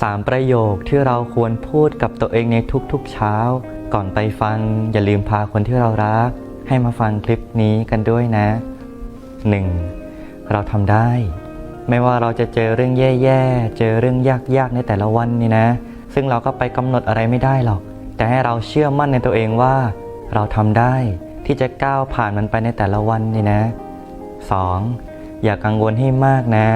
สามประโยคที่เราควรพูดกับตัวเองในทุกๆเช้า ก่อนไปฟังอย่าลืมพาคนที่เรารัก ให้มาฟังคลิปนี้กันด้วยนะ 1. เราทำได้ ไม่ว่าเราจะเจอเรื่องแย่ๆ เจอเรื่องยากๆ ในแต่ละวันนี่นะ ซึ่งเราก็ไปกำหนดอะไรไม่ได้หรอก แต่ให้เราเชื่อมั่นในตัวเองว่า เราทำได้ที่จะก้าวผ่านมันไปในแต่ละวันนี่นะ 2. อย่ากังวลให้มากนะ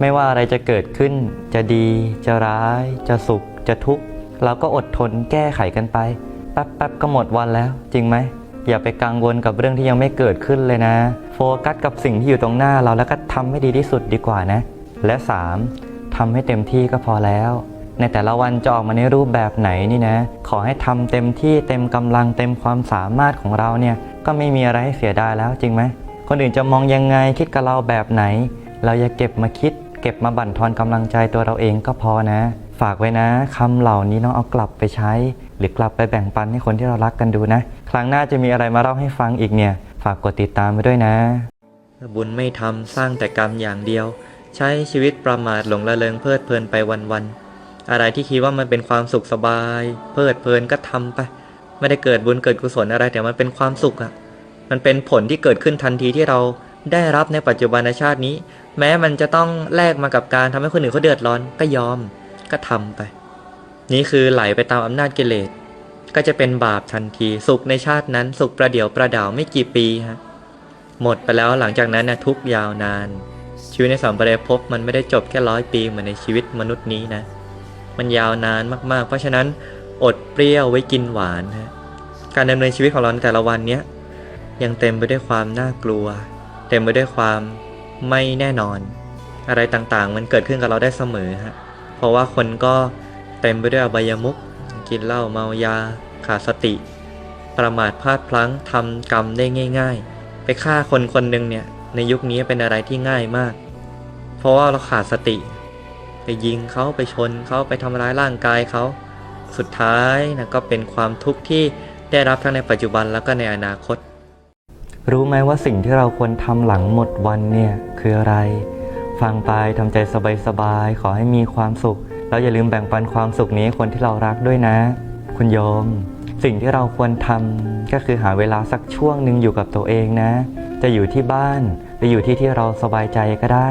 ไม่ว่าอะไรจะเกิดขึ้น จะดี จะร้าย จะสุข จะทุกข์เราก็อดทนแก้ไขกันไปแป๊บๆก็หมดวันแล้ว จริงไหมอย่าไปกังวลกับเรื่องที่ยังไม่เกิดขึ้นเลยนะ โฟกัสกับสิ่งที่อยู่ตรงหน้าเราแล้วก็ทำให้ดีที่สุดดีกว่านะ และ 3. ทำให้เต็มที่ก็พอแล้ว ในแต่ละวันจะออกมาในรูปแบบไหนนี่นะ ขอให้ทำเต็มที่เต็มกำลังเต็มความสามารถของเราเนี่ยก็ไม่มีอะไรให้เสียดายแล้วจริงไหมคนอื่นจะมองยังไงคิดกับเราแบบไหน เราอย่าเก็บมาคิด เก็บมาบั่นทอนกำลังใจตัวเราเองก็พอนะ ฝากไว้นะคำเหล่านี้น้องเอากลับไปใช้ หรือกลับไปแบ่งปันให้คนที่เรารักกันดูนะ ครั้งหน้าจะมีอะไรมาเล่าให้ฟังอีกเนี่ย ฝากกดติดตามไปด้วยนะ บุญไม่ทำสร้างแต่กรรมอย่างเดียว ใช้ชีวิตประมาทหลงละเลงเพลิดเพลินไปวันๆอะไรที่คิดว่ามันเป็นความสุขสบาย เพลิดเพลินก็ทำไป ไม่ได้เกิดบุญเกิดกุศลอะไรแต่มันเป็นความสุขอะมันเป็นผลที่เกิดขึ้นทันทีที่เรา ได้รับในปัจจุบันชาตินี้ แม้มันจะต้องแลกมากับการทำให้คนอื่นเขาเดือดร้อนก็ยอมก็ทำไป นี่คือไหลไปตามอำนาจกิเลส ก็จะเป็นบาปทันที สุขในชาตินั้น สุขประเดี๋ยวประดาวไม่กี่ปีฮะหมดไปแล้วหลังจากนั้นนะทุกยาวนาน ชีวิตในสัมปรายภพมันไม่ได้จบแค่ร้อยปีเหมือนในชีวิตมนุษย์นี้นะ มันยาวนานมากๆ เพราะฉะนั้นอดเปรี้ยวไว้กินหวานฮะการดำเนินชีวิตของเราในแต่ละวันเนี้ยยังเต็มไปด้วยความน่ากลัว เต็มไปด้วยความไม่แน่นอน อะไรต่างๆ มันเกิดขึ้นกับเราได้เสมอฮะเพราะว่าคนก็เต็มไปด้วยอบายมุขกินเหล้าเมายาขาดสติ ประมาทพลาดพลั้งทำกรรมได้ง่าย ๆ ไปฆ่าคนคนหนึ่งเนี่ยในยุคนี้เป็นอะไรที่ง่ายมาก เพราะว่าเราขาดสติ ไปยิงเขาไปชนเขาไปทำร้ายร่างกายเขาสุดท้ายนะก็เป็นความทุกข์ที่ได้รับทั้งในปัจจุบันแล้วก็ในอนาคต รู้ไหมว่าสิ่งที่เราควรทำหลังหมดวันเนี่ยคืออะไร ฟังไปทำใจสบายๆ ขอให้มีความสุข แล้วอย่าลืมแบ่งปันความสุขนี้คนที่เรารักด้วยนะ คุณโยม สิ่งที่เราควรทำก็คือหาเวลาสักช่วงหนึ่งอยู่กับตัวเองนะ จะอยู่ที่บ้านหรืออยู่ที่ที่เราสบายใจก็ได้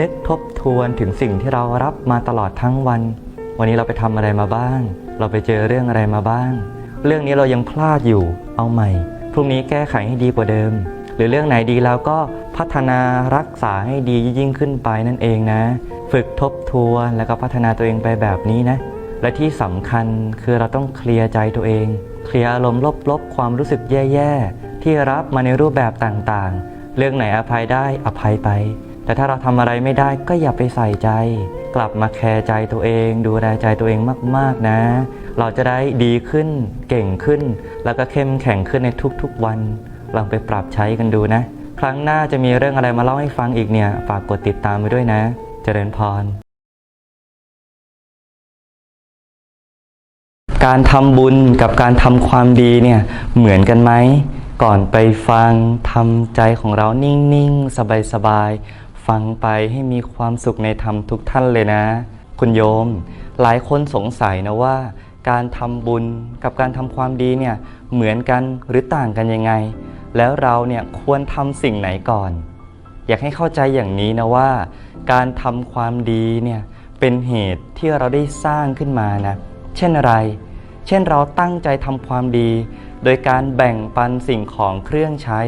นึกทบทวนถึงสิ่งที่เรารับมาตลอดทั้งวัน วันนี้เราไปทำอะไรมาบ้าง เราไปเจอเรื่องอะไรมาบ้าง เรื่องนี้เรายังพลาดอยู่ เอาใหม่ พรุ่งนี้แก้ไขให้ดีกว่าเดิม หรือเรื่องไหนดีแล้วก็พัฒนารักษาให้ดียิ่งขึ้นไปนั่นเองนะ ฝึกทบทวนแล้วก็พัฒนาตัวเองไปแบบนี้นะ และที่สำคัญคือเราต้องเคลียร์ใจตัวเอง เคลียร์อารมณ์ลบๆ ความรู้สึกแย่ๆ ที่รับมาในรูปแบบต่างๆ เรื่องไหนอภัยได้อภัยไป แต่ถ้าเราทำอะไรไม่ได้ก็อย่าไปใส่ใจ กลับมาแคร์ใจตัวเอง ดูแลใจตัวเองมาก ๆนะ เราจะได้ดีขึ้นเก่งขึ้น แล้วก็เข้มแข็งขึ้นในทุกๆวัน ลองไปปรับใช้กันดูนะ ครั้งหน้าจะมีเรื่องอะไรมาเล่าให้ฟังอีกเนี่ย ฝากกดติดตามไปด้วยนะ เจริญพร การทำบุญกับการทำความดีเนี่ยเหมือนกันไหมก่อนไปฟังทำใจของเรานิ่ง ๆ สบาย ๆ ฟังไปให้มีความสุขในธรรมทุกท่านเลยนะ คุณโยม หลายคนสงสัยนะว่า การทำบุญกับการทำความดีเนี่ยเหมือนกันหรือต่างกันยังไง แล้วเราเนี่ยควรทำสิ่งไหนก่อน อยากให้เข้าใจอย่างนี้นะว่า การทำความดีเนี่ยเป็นเหตุที่เราได้สร้างขึ้นมานะเช่นอะไร เช่นเราตั้งใจทำความดี โดยการแบ่งปันสิ่งของเครื่องใช้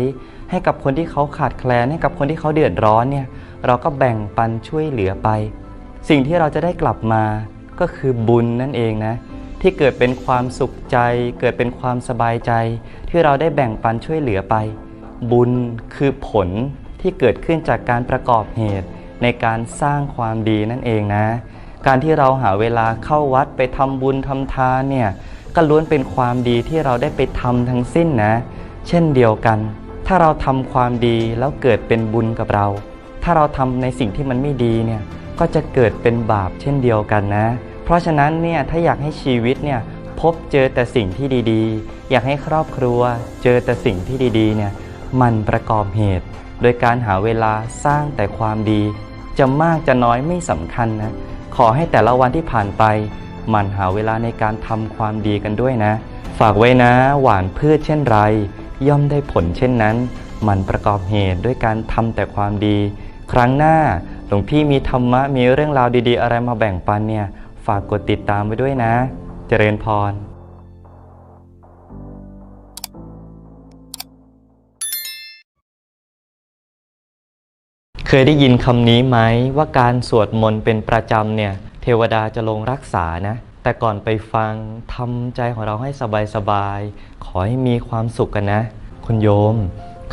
ให้กับคนที่เขาขาดแคลนให้กับคนที่เขาเดือดร้อนเนี่ย เราก็แบ่งปันช่วยเหลือไป สิ่งที่เราจะได้กลับมาก็คือบุญนั่นเองนะ ที่เกิดเป็นความสุขใจ เกิดเป็นความสบายใจ ที่เราได้แบ่งปันช่วยเหลือไป บุญคือผลที่เกิดขึ้นจากการประกอบเหตุ ในการสร้างความดีนั่นเองนะ การที่เราหาเวลาเข้าวัดไปทำบุญทำทานเนี่ยก็ล้วนเป็นความดีที่เราได้ไปทำทั้งสิ้นนะ เช่นเดียวกัน ถ้าเราทำความดีแล้วเกิดเป็นบุญกับเรา ถ้าเราทำในสิ่งที่มันไม่ดีเนี่ยก็จะเกิดเป็นบาปเช่นเดียวกันนะ เพราะฉะนั้นเนี่ยถ้าอยากให้ชีวิตเนี่ยพบเจอแต่สิ่งที่ดีๆ อยากให้ครอบครัว เจอแต่สิ่งที่ดีๆเนี่ยมันประกอบเหตุ โดยการหาเวลาสร้างแต่ความดี จะมากจะน้อยไม่สำคัญนะขอให้แต่ละวันที่ผ่านไปมันหาเวลาในการทำความดีกันด้วยนะ ฝากไว้นะ หวานพืชเช่นไร ย่อมได้ผลเช่นนั้น มันประกอบเหตุด้วยการทำแต่ความดี ครั้งหน้าหลวงพี่มีธรรมะมีเรื่องราวดีๆ อะไรมาแบ่งปันเนี่ย ฝากกดติดตามไว้ด้วยนะ เจริญพรเคยได้ยินคำนี้ไหมว่าการสวดมนต์เป็นประจำเนี่ย เทวดาจะลงรักษานะ แต่ก่อนไปฟังทำใจของเราให้สบายๆขอให้มีความสุขกันนะ คุณโยม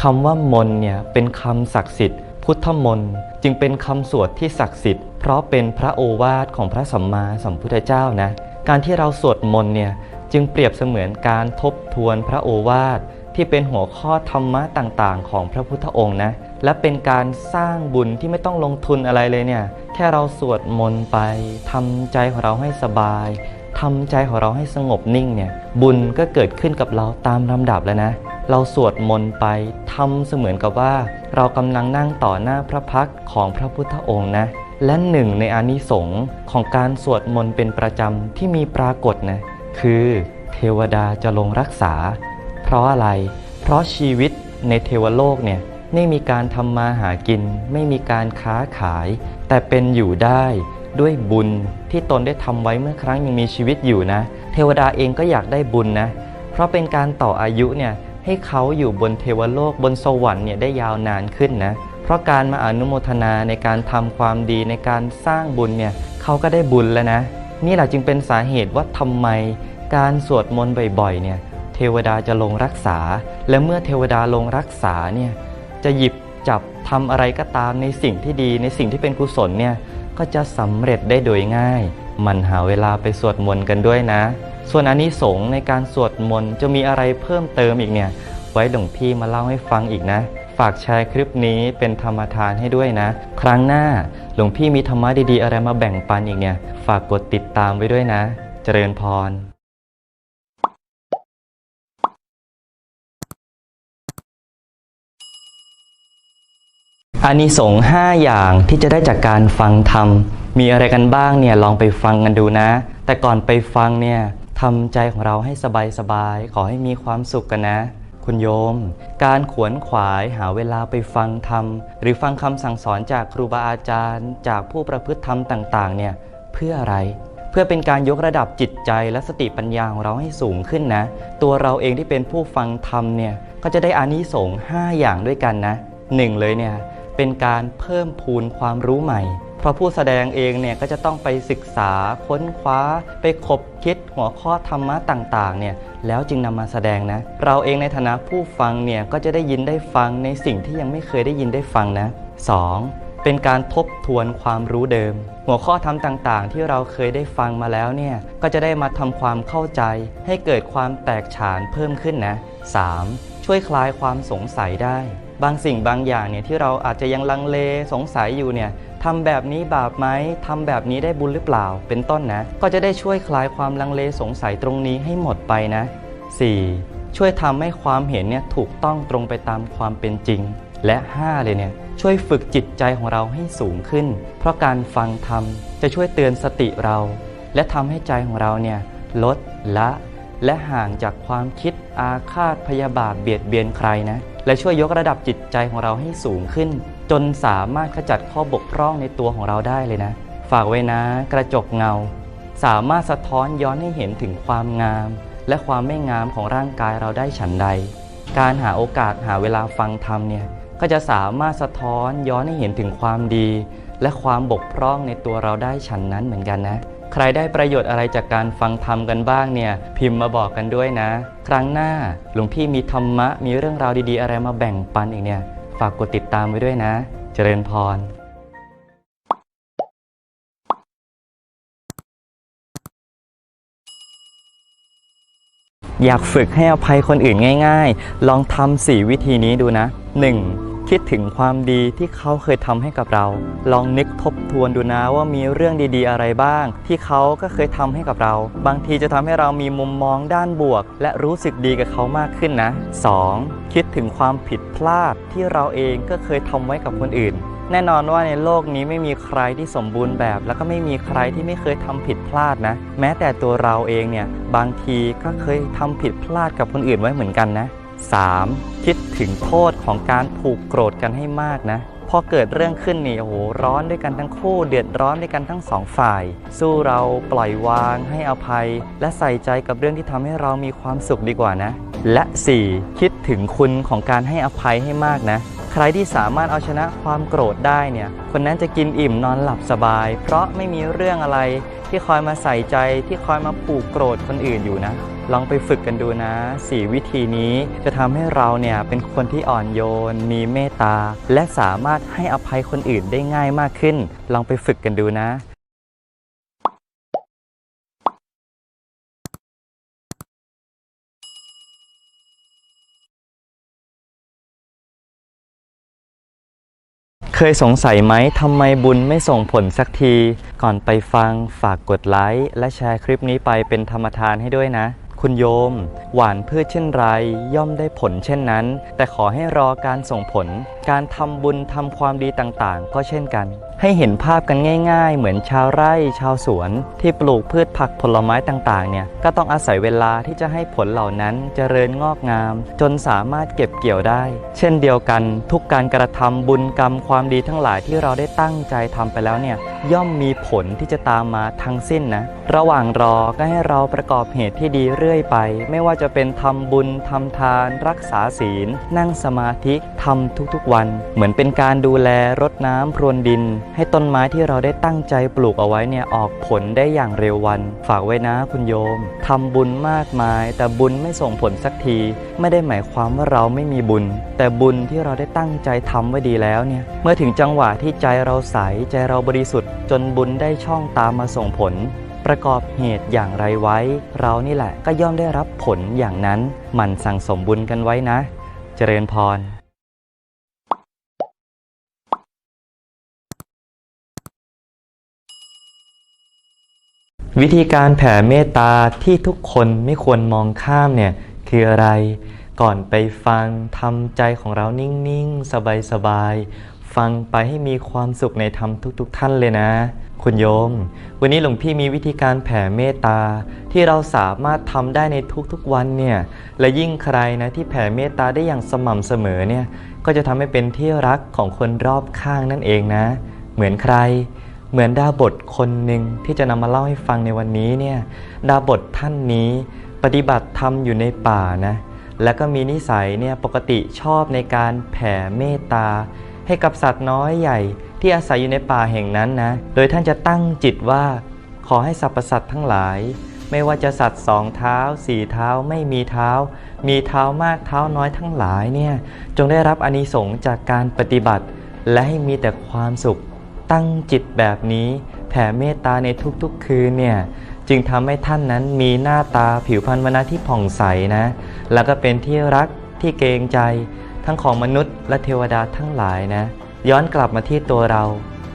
คำว่ามนต์เนี่ยเป็นคำศักดิ์สิทธิ์ พุทธมนต์จึงเป็นคำสวดที่ศักดิ์สิทธิ์ เพราะเป็นพระโอวาทของพระสัมมาสัมพุทธเจ้านะ การที่เราสวดมนต์เนี่ยจึงเปรียบเสมือนการทบทวนพระโอวาทที่เป็นหัวข้อธรรมะต่างๆ ของพระพุทธองค์นะ และเป็นการสร้างบุญที่ไม่ต้องลงทุนอะไรเลยเนี่ย แค่เราสวดมนต์ไปทำใจของเราให้สบายทำใจของเราให้สงบนิ่งเนี่ย บุญก็เกิดขึ้นกับเราตามลำดับแล้วนะ เราสวดมนต์ไปทำเสมือนกับว่า เรากำลังนั่งต่อหน้าพระพักของพระพุทธองค์นะ และหนึ่งในอานิสงส์ของการสวดมนต์เป็นประจำที่มีปรากฏนะคือเทวดาจะลงรักษา เพราะอะไร เพราะชีวิตในเทวโลกเนี่ยไม่มีการทำมาหากิน ไม่มีการค้าขาย แต่เป็นอยู่ได้ด้วยบุญที่ตนได้ทำไว้เมื่อครั้งยังมีชีวิตอยู่นะ เทวดาเองก็อยากได้บุญนะ เพราะเป็นการต่ออายุเนี่ย ให้เขาอยู่บนเทวโลกบนสวรรค์เนี่ยได้ยาวนานขึ้นนะ เพราะการมาอนุโมทนาในการทำความดีในการสร้างบุญเนี่ยเขาก็ได้บุญแล้วนะ นี่แหละจึงเป็นสาเหตุว่าทำไมการสวดมนต์บ่อยๆเนี่ยเทวดาจะลงรักษา และเมื่อเทวดาลงรักษาเนี่ยจะหยิบจับทำอะไรก็ตามในสิ่งที่ดีในสิ่งที่เป็นกุศลเนี่ยก็จะสำเร็จได้โดยง่าย มันหาเวลาไปสวดมนต์กันด้วยนะ ส่วนอานิสงส์ในการสวดมนต์จะมีอะไรเพิ่มเติมอีกเนี่ย ไว้หลวงพี่มาเล่าให้ฟังอีกนะ ฝากแชร์คลิปนี้เป็นธรรมทานให้ด้วยนะ ครั้งหน้าหลวงพี่มีธรรมะดีๆ อะไรมาแบ่งปันอีกเนี่ย ฝากกดติดตามไว้ด้วยนะ เจริญพรอานิสงส์5อย่างที่จะได้จากการฟังธรรม มีอะไรกันบ้างเนี่ยลองไปฟังกันดูนะ แต่ก่อนไปฟังเนี่ย ทำใจของเราให้สบายๆขอให้มีความสุขกันนะ คุณโยม การขวนขวายหาเวลาไปฟังธรรม หรือฟังคำสั่งสอนจากครูบาอาจารย์ จากผู้ประพฤติธรรมต่างๆ เนี่ยเพื่ออะไรเพื่อเป็นการยกระดับจิตใจและสติปัญญาของเราให้สูงขึ้นนะ ตัวเราเองที่เป็นผู้ฟังธรรมเนี่ยก็จะได้อานิสงส์5อย่างด้วยกันนะหนึ่งเลยเนี่ยเป็นการเพิ่มพูนความรู้ใหม่ เพราะผู้แสดงเองเนี่ยก็จะต้องไปศึกษาค้นคว้า ไปคบคิดหัวข้อธรรมะต่างๆเนี่ยแล้วจึงนำมาแสดงนะ เราเองในฐานะผู้ฟังเนี่ยก็จะได้ยินได้ฟังในสิ่งที่ยังไม่เคยได้ยินได้ฟังนะ 2. เป็นการทบทวนความรู้เดิม หัวข้อธรรมต่างๆ ที่เราเคยได้ฟังมาแล้วเนี่ยก็จะได้มาทำความเข้าใจ ให้เกิดความแตกฉานเพิ่มขึ้นนะ 3. ช่วยคลายความสงสัยได้ บางสิ่งบางอย่างเนี่ยที่เราอาจจะยังลังเลสงสัยอยู่เนี่ย ทำแบบนี้บาปไหมทำแบบนี้ได้บุญหรือเปล่า เป็นต้นนะ ก็จะได้ช่วยคลายความลังเลสงสัยตรงนี้ให้หมดไปนะ 4. ช่วยทำให้ความเห็นเนี่ยถูกต้องตรงไปตามความเป็นจริง และ 5 เลยเนี่ยช่วยฝึกจิตใจของเราให้สูงขึ้น เพราะการฟังธรรมจะช่วยเตือนสติเรา และทำให้ใจของเราเนี่ยลดละและห่างจากความคิดอาฆาตพยาบาทเบียดเบียนใครนะ และช่วยยกระดับจิตใจของเราให้สูงขึ้น จนสามารถขจัดข้อบกพร่องในตัวของเราได้เลยนะ ฝากไว้นะกระจกเงา สามารถสะท้อนย้อนให้เห็นถึงความงาม และความไม่งามของร่างกายเราได้ฉันใด การหาโอกาสหาเวลาฟังธรรมเนี่ยก็จะสามารถสะท้อนย้อนให้เห็นถึงความดี และความบกพร่องในตัวเราได้ฉันนั้นเหมือนกันนะ ใครได้ประโยชน์อะไรจากการฟังธรรมกันบ้างเนี่ยพิมพ์มาบอกกันด้วยนะ ครั้งหน้าหลวงพี่มีธรรมะมีเรื่องราวดีๆ อะไรมาแบ่งปันอีกเนี่ย ฝากกดติดตามไว้ด้วยนะ เจริญพรอยากฝึกให้อภัยคนอื่นง่าย ๆ ลองทำสี่วิธีนี้ดูนะ 1. คิดถึงความดีที่เขาเคยทำให้กับเรา ลองนึกทบทวนดูนะว่ามีเรื่องดีๆ อะไรบ้าง ที่เขาก็เคยทำให้กับเรา บางทีจะทำให้เรามีมุมมองด้านบวก และรู้สึกดีกับเขามากขึ้นนะ 2. คิดถึงความผิดพลาดที่เราเองก็เคยทำไว้กับคนอื่นแน่นอนว่าในโลกนี้ไม่มีใครที่สมบูรณ์แบบ แล้วก็ไม่มีใครที่ไม่เคยทำผิดพลาดนะ แม้แต่ตัวเราเองเนี่ยบางทีก็เคยทำผิดพลาดกับคนอื่นไว้เหมือนกันนะ 3. คิดถึงโทษของการผูกโกรธกันให้มากนะ พอเกิดเรื่องขึ้นนี่โอ้โหร้อนด้วยกันทั้งคู่ เดือดร้อนด้วยกันทั้งสองฝ่าย สู้เราปล่อยวางให้อภัย และใส่ใจกับเรื่องที่ทำให้เรามีความสุขดีกว่านะ และ 4. คิดถึงคุณของการให้อภัยให้มากนะ ใครที่สามารถเอาชนะความโกรธได้เนี่ย คนนั้นจะกินอิ่มนอนหลับสบาย เพราะไม่มีเรื่องอะไรที่คอยมาใส่ใจที่คอยมาผูกโกรธคนอื่นอยู่นะ ลองไปฝึกกันดูนะ 4 วิธีนี้จะทำให้เราเนี่ยเป็นคนที่อ่อนโยน มีเมตตา และสามารถให้อภัยคนอื่นได้ง่ายมากขึ้น ลองไปฝึกกันดูนะ เคยสงสัยไหมทำไมบุญไม่ส่งผลสักที ก่อนไปฟังฝากกดไลค์และแชร์คลิปนี้ไปเป็นธรรมทานให้ด้วยนะ คุณโยม หวานพืชเช่นไร ย่อมได้ผลเช่นนั้น แต่ขอให้รอการส่งผล การทำบุญทำความดีต่างๆ ก็เช่นกัน ให้เห็นภาพกันง่ายๆ เหมือนชาวไร่ชาวสวน ที่ปลูกพืชผักผลไม้ต่างๆเนี่ยก็ต้องอาศัยเวลาที่จะให้ผลเหล่านั้นเจริญงอกงาม จนสามารถเก็บเกี่ยวได้ เช่นเดียวกันทุกการกระทำบุญกรรมความดีทั้งหลายที่เราได้ตั้งใจทำไปแล้วเนี่ยย่อมมีผลที่จะตามมาทั้งสิ้นนะระหว่างรอก็ให้เราประกอบเหตุที่ดีเรื่อยไป ไม่ว่าจะเป็นทำบุญทำทาน รักษาศีล นั่งสมาธิทำทุกๆวัน เหมือนเป็นการดูแลรดน้ำพรวนดินให้ต้นไม้ที่เราได้ตั้งใจปลูกเอาไว้เนี่ยออกผลได้อย่างเร็ววัน ฝากไว้นะคุณโยมทำบุญมากมาย แต่บุญไม่ส่งผลสักที ไม่ได้หมายความว่าเราไม่มีบุญ แต่บุญที่เราได้ตั้งใจทำไว้ดีแล้วเนี่ยเมื่อถึงจังหวะที่ใจเราใสใจเราบริสุทธิ์ จนบุญได้ช่องตามมาส่งผลประกอบเหตุอย่างไรไว้ เรานี่แหละก็ย่อมได้รับผลอย่างนั้นหมั่นสั่งสมบุญกันไว้นะ เจริญพร วิธีการแผ่เมตตาที่ทุกคนไม่ควรมองข้ามเนี่ยคืออะไร ก่อนไปฟังทำใจของเรานิ่งๆ สบายๆ ฟังไปให้มีความสุขในธรรมทุก ๆ ท่านเลยนะ คุณโยม วันนี้หลวงพี่มีวิธีการแผ่เมตตาที่เราสามารถทำได้ในทุกๆวันเนี่ยและยิ่งใครนะที่แผ่เมตตาได้อย่างสม่ำเสมอเนี่ยก็จะทำให้เป็นที่รักของคนรอบข้างนั่นเองนะ เหมือนใคร เหมือนดาบทคนหนึ่งที่จะนำมาเล่าให้ฟังในวันนี้เนี่ยดาบทท่านนี้ปฏิบัติธรรมอยู่ในป่านะแล้วก็มีนิสัยเนี่ยปกติชอบในการแผ่เมตตา ให้กับสัตว์น้อยใหญ่ที่อาศัยอยู่ในป่าแห่งนั้นนะโดยท่านจะตั้งจิตว่าขอให้สรรพสัตว์ทั้งหลาย ไม่ว่าจะสัตว์สองเท้าสี่เท้าไม่มีเท้า มีเท้ามากเท้าน้อยทั้งหลายเนี่ยจงได้รับอานิสงส์จากการปฏิบัติ และให้มีแต่ความสุข ตั้งจิตแบบนี้ แผ่เมตตาในทุกๆคืนเนี่ยจึงทำให้ท่านนั้นมีหน้าตาผิวพรรณวรรณะที่ผ่องใสนะ แล้วก็เป็นที่รักที่เกรงใจ ทั้งของมนุษย์และเทวดาทั้งหลายนะ ย้อนกลับมาที่ตัวเรา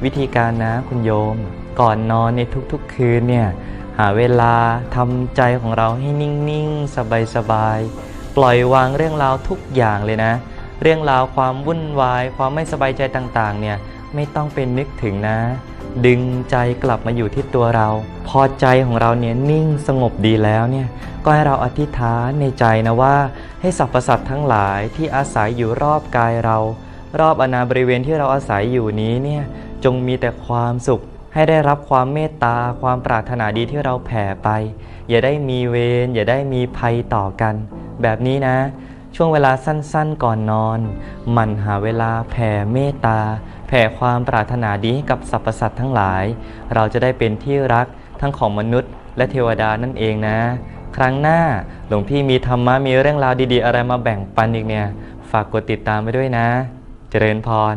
วิธีการนะคุณโยม ก่อนนอนในทุกๆคืนเนี่ยหาเวลาทำใจของเราให้นิ่งๆ สบายๆ ปล่อยวางเรื่องราวทุกอย่างเลยนะ เรื่องราวความวุ่นวาย ความไม่สบายใจต่างๆเนี่ย ไม่ต้องเป็นนึกถึงนะ ดึงใจกลับมาอยู่ที่ตัวเรา พอใจของเราเนี่ยนิ่งสงบดีแล้วเนี่ยก็ให้เราอธิษฐานในใจนะว่า ให้สรรพสัตว์ทั้งหลายที่อาศัยอยู่รอบกายเรา รอบอนาบริเวณที่เราอาศัยอยู่นี้เนี่ยจงมีแต่ความสุขให้ได้รับความเมตตาความปรารถนาดีที่เราแผ่ไป อย่าได้มีเวรอย่าได้มีภัยต่อกัน แบบนี้นะ ช่วงเวลาสั้นๆก่อนนอน หมั่นหาเวลาแผ่เมตตา แผ่ความปรารถนาดีให้กับสรรพสัตว์ทั้งหลาย เราจะได้เป็นที่รักทั้งของมนุษย์ และเทวดานั่นเองนะ ครั้งหน้าหลวงพี่มีธรรมะมีเรื่องราวดีๆ อะไรมาแบ่งปันอีกเนี่ย ฝากกดติดตามไปด้วยนะ เจริญพร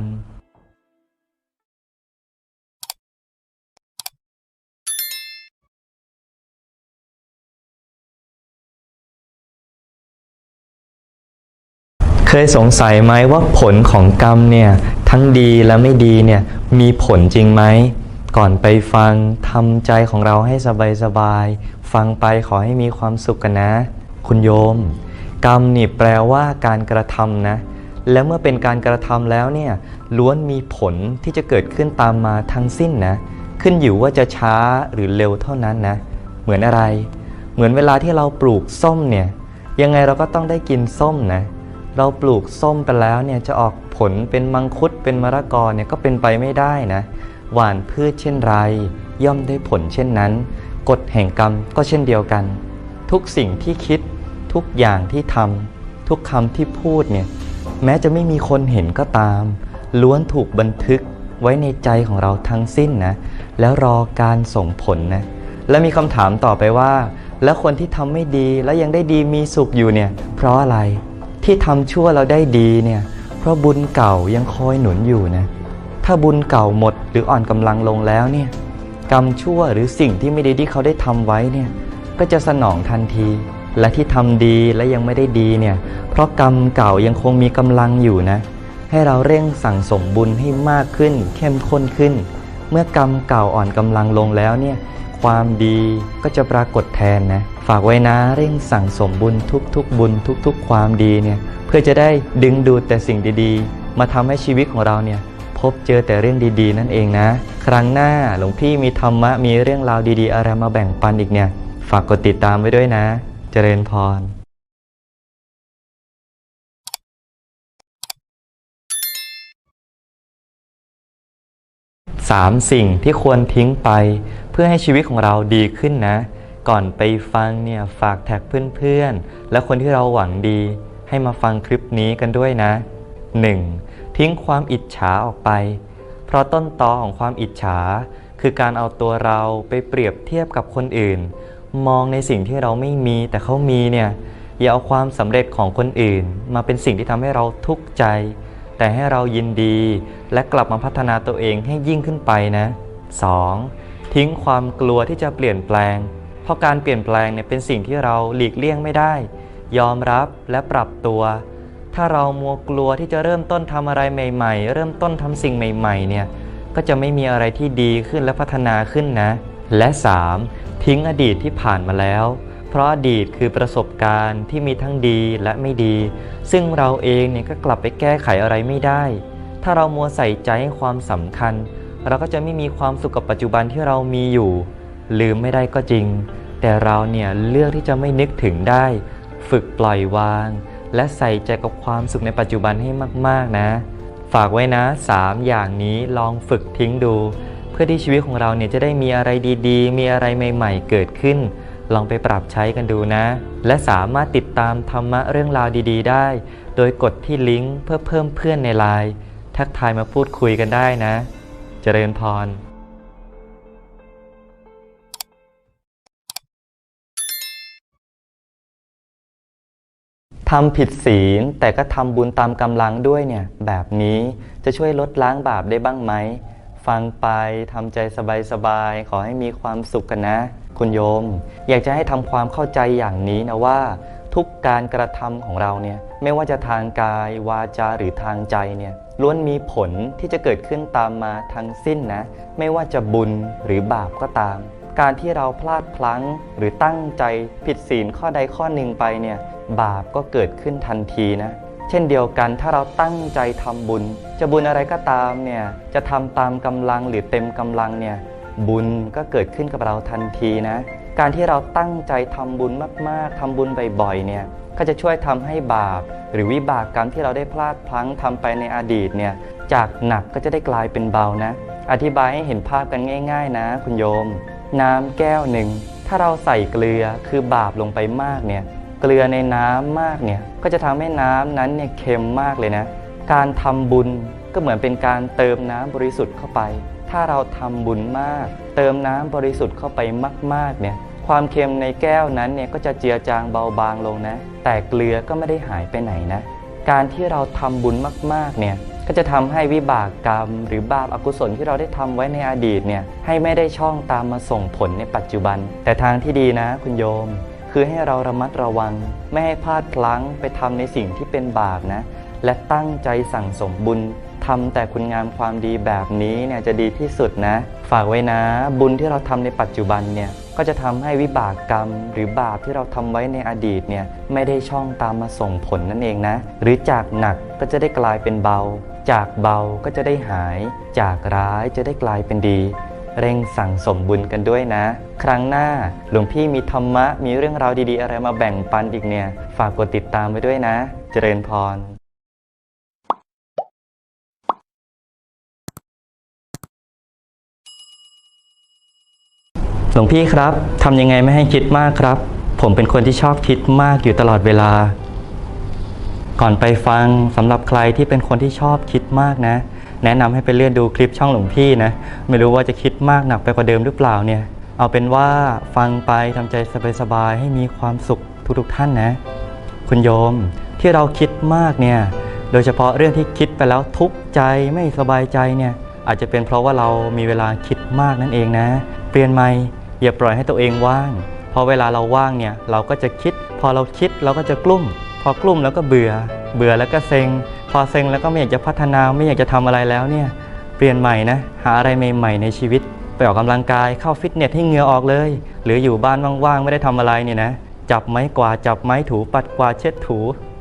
เคยสงสัยไหมว่าผลของกรรมเนี่ยทั้งดีและไม่ดีเนี่ยมีผลจริงไหม ก่อนไปฟังทำใจของเราให้สบายสบายฟังไปขอให้มีความสุขกันนะ คุณโยม กรรมนี่แปลว่าการกระทำนะ แล้วเมื่อเป็นการกระทำแล้วเนี่ยล้วนมีผลที่จะเกิดขึ้นตามมาทั้งสิ้นนะ ขึ้นอยู่ว่าจะช้าหรือเร็วเท่านั้นนะ เหมือนอะไร เหมือนเวลาที่เราปลูกส้มเนี่ยยังไงเราก็ต้องได้กินส้มนะเเราปลูกส้มไปแล้วเนี่ยจะออกผลเป็นมังคุดเป็นมะละกอเนี่ยก็เป็นไปไม่ได้นะหวานพืชเช่นไร ย่อมได้ผลเช่นนั้นกฎแห่งกรรมก็เช่นเดียวกัน ทุกสิ่งที่คิดทุกอย่างที่ทำทุกคำที่พูดเนี่ยแม้จะไม่มีคนเห็นก็ตาม ล้วนถูกบันทึกไว้ในใจของเราทั้งสิ้นนะแล้วรอการส่งผลนะและมีคำถามต่อไปว่า แล้วคนที่ทำไม่ดีแล้วยังได้ดีมีสุขอยู่เนี่ยเพราะอะไร ที่ทำชั่วเราได้ดีเนี่ยเพราะบุญเก่ายังคอยหนุนอยู่นะ ถ้าบุญเก่าหมดหรืออ่อนกำลังลงแล้วเนี่ยกรรมชั่วหรือสิ่งที่ไม่ดีที่เขาได้ทำไว้เนี่ยก็จะสนองทันที และที่ทำดีและยังไม่ได้ดีเนี่ยเพราะกรรมเก่ายังคงมีกำลังอยู่นะ ให้เราเร่งสั่งสมบุญให้มากขึ้น เข้มข้นขึ้น เมื่อกรรมเก่าอ่อนกำลังลงแล้วเนี่ยความดีก็จะปรากฏแทนนะ ฝากไว้นะเร่งสั่งสมบุญทุกๆ บุญทุกๆ ความดีเนี่ยเพื่อจะได้ดึงดูดแต่สิ่งดีๆ มาทำให้ชีวิตของเราเนี่ยพบเจอแต่เรื่องดีๆ นั่นเองนะ ครั้งหน้าหลวงพี่มีธรรมะมีเรื่องราวดีๆ อะไรมาแบ่งปันอีกเนี่ย ฝากกดติดตามไว้ด้วยนะ เจริญพรสามสิ่งที่ควรทิ้งไปเพื่อให้ชีวิตของเราดีขึ้นนะ ก่อนไปฟังเนี่ยฝากแท็กเพื่อนๆ และคนที่เราหวังดีให้มาฟังคลิปนี้กันด้วยนะ 1. ทิ้งความอิจฉาออกไป เพราะต้นตอของความอิจฉา คือการเอาตัวเราไปเปรียบเทียบกับคนอื่น มองในสิ่งที่เราไม่มีแต่เขามีเนี่ยอย่าเอาความสำเร็จของคนอื่น มาเป็นสิ่งที่ทำให้เราทุกข์ใจ แต่ให้เรายินดี และกลับมาพัฒนาตัวเองให้ยิ่งขึ้นไปนะ 2. ทิ้งความกลัวที่จะเปลี่ยนแปลง ราะการเปลี่ยนแปลงเนี่ยเป็นสิ่งที่เราหลีกเลี่ยงไม่ได้ ยอมรับและปรับตัว ถ้าเรามัวกลัวที่จะเริ่มต้นทำอะไรใหม่ ๆ เริ่มต้นทำสิ่งใหม่ ๆ เนี่ยก็จะไม่มีอะไรที่ดีขึ้นและพัฒนาขึ้นนะ และ 3. ทิ้งอดีตที่ผ่านมาแล้ว เพราะอดีตคือประสบการณ์ที่มีทั้งดีและไม่ดี ซึ่งเราเองเนี่ยก็กลับไปแก้ไขอะไรไม่ได้ ถ้าเรามัวใส่ใจให้ความสำคัญ เราก็จะไม่มีความสุขกับปัจจุบันที่เรามีอยู่ ลืมไม่ได้ก็จริง แต่เราเนี่ยเลือกที่จะไม่นึกถึงได้ ฝึกปล่อยวาง และใส่ใจกับความสุขในปัจจุบันให้มาก ๆ นะ ฝากไว้นะ 3 อย่างนี้ลองฝึกทิ้งดู เพื่อที่ชีวิตของเราเนี่ยจะได้มีอะไรดีๆ มีอะไรใหม่ ๆ เกิดขึ้น ลองไปปรับใช้กันดูนะ และสามารถติดตามธรรมะเรื่องราวดี ๆ ได้ โดยกดที่ลิงก์เพื่อเพิ่มเพื่อนในไลน์ทักทายมาพูดคุยกันได้นะ เจริญพร ทำผิดศีลแต่ก็ทำบุญตามกำลังด้วยเนี่ยแบบนี้จะช่วยลดล้างบาปได้บ้างไหม ฟังไปทำใจสบายๆ ขอให้มีความสุขกันนะ คุณโยม อยากจะให้ทำความเข้าใจอย่างนี้นะว่า ทุกการกระทำของเราเนี่ยไม่ว่าจะทางกายวาจาหรือทางใจเนี่ยล้วนมีผลที่จะเกิดขึ้นตามมาทั้งสิ้นนะ ไม่ว่าจะบุญหรือบาปก็ตาม การที่เราพลาดพลั้งหรือตั้งใจผิดศีลข้อใดข้อหนึ่งไปเนี่ยบาปก็เกิดขึ้นทันทีนะเช่นเดียวกันถ้าเราตั้งใจทำบุญ จะบุญอะไรก็ตามเนี่ยจะทำตามกำลังหรือเต็มกำลังเนี่ยบุญก็เกิดขึ้นกับเราทันทีนะการที่เราตั้งใจทำบุญมากๆทำบุญบ่อยๆเนี่ยก็จะช่วยทำให้บาป หรือวิบากกรรมที่เราได้พลาดพลั้งทำไปในอดีตเนี่ยจากหนักก็จะได้กลายเป็นเบานะ อธิบายให้เห็นภาพกันง่าย ๆ นะ คุณโยม น้ำแก้วหนึ่ง ถ้าเราใส่เกลือคือบาปลงไปมากเนี่ย เกลือในน้ำมากเนี่ย ก็จะทำให้น้ำนั้นเนี่ยเค็มมากเลยนะ การทำบุญก็เหมือนเป็นการเติมน้ำบริสุทธิ์เข้าไป ถ้าเราทำบุญมาก เติมน้ำบริสุทธิ์เข้าไปมากๆเนี่ย ความเค็มในแก้วนั้นเนี่ยก็จะเจือจางเบาบางลงนะ แต่เกลือก็ไม่ได้หายไปไหนนะ การที่เราทำบุญมากๆเนี่ย ก็จะทำให้วิบากกรรม หรือบาปอากุศลที่เราได้ทำไว้ในอดีตเนี่ยให้ไม่ได้ช่องตามมาส่งผลในปัจจุบัน แต่ทางที่ดีนะคุณโยม คือให้เราระมัดระวัง ไม่ให้พลาดพลั้งไปทำในสิ่งที่เป็นบาปนะ และตั้งใจสั่งสมบุญทำแต่คุณงามความดีแบบนี้เนี่ยจะดีที่สุดนะ ฝากไว้นะบุญที่เราทำในปัจจุบันเนี่ยก็จะทำให้วิบากกรรม หรือบาปที่เราทำไว้ในอดีตเนี่ยไม่ได้ช่องตามมาส่งผลนั่นเองนะ หรือจากหนักก็จะได้กลายเป็นเบา จากเบาก็จะได้หาย จากร้ายจะได้กลายเป็นดี เร่งสั่งสมบุญกันด้วยนะ ครั้งหน้าหลวงพี่มีธรรมะมีเรื่องราวดีๆ อะไรมาแบ่งปันอีกเนี่ย ฝากกดติดตามไว้ด้วยนะ เจริญพรหลวงพี่ครับทำยังไงไม่ให้คิดมากครับ ผมเป็นคนที่ชอบคิดมากอยู่ตลอดเวลา ก่อนไปฟังสำหรับใครที่เป็นคนที่ชอบคิดมากนะ แนะนำให้ไปเลื่อนดูคลิปช่องหลวงพี่นะ ไม่รู้ว่าจะคิดมากหนักไปกว่าเดิมหรือเปล่าเนี่ย เอาเป็นว่าฟังไปทำใจสบายๆให้มีความสุขทุกๆท่านนะ คุณโยมที่เราคิดมากเนี่ยโดยเฉพาะเรื่องที่คิดไปแล้วทุกข์ใจไม่สบายใจเนี่ยอาจจะเป็นเพราะว่าเรามีเวลาคิดมากนั่นเองนะ เปลี่ยนใหม่อย่าปล่อยให้ตัวเองว่างพอเวลาเราว่างเนี่ยเราก็จะคิด พอเราคิดเราก็จะกลุ้ม พอกลุ้มแล้วก็เบื่อ เบื่อแล้วก็เซ็ง พอเซ็งแล้วก็ไม่อยากจะพัฒนาไม่อยากจะทำอะไรแล้วเนี่ยเปลี่ยนใหม่นะหาอะไรใหม่ๆในชีวิต ไปออกกำลังกายเข้าฟิตเนสให้เหงื่อออกเลย หรืออยู่บ้านว่างๆไม่ได้ทำอะไรเนี่ยนะจับไม้กวาดจับไม้ถูปัดกวาดเช็ดถู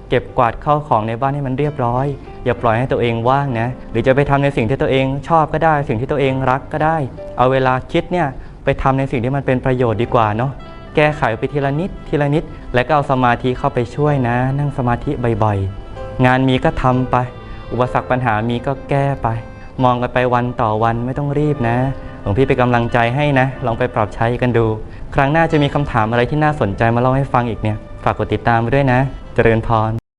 เก็บกวาดเข้าของในบ้านให้มันเรียบร้อย อย่าปล่อยให้ตัวเองว่างนะหรือจะไปทำในสิ่งที่ตัวเองชอบก็ได้ สิ่งที่ตัวเองรักก็ได้ เอาเวลาคิดเนี่ยไปทำในสิ่งที่มันเป็นประโยชน์ดีกว่าเนาะ แก้ไขไปทีละนิดทีละนิด แล้วก็เอาสมาธิเข้าไปช่วยนะ นั่งสมาธิบ่อยๆ งานมีก็ทำไป อุปสรรคปัญหามีก็แก้ไป มองกันไปวันต่อวันไม่ต้องรีบนะหลวงพี่เป็นกำลังใจให้นะ ลองไปปรับใช้กันดู ครั้งหน้าจะมีคำถามอะไรที่น่าสนใจมาเล่าให้ฟังอีกเนี่ย ฝากกดติดตามไปด้วยนะ เจริญพร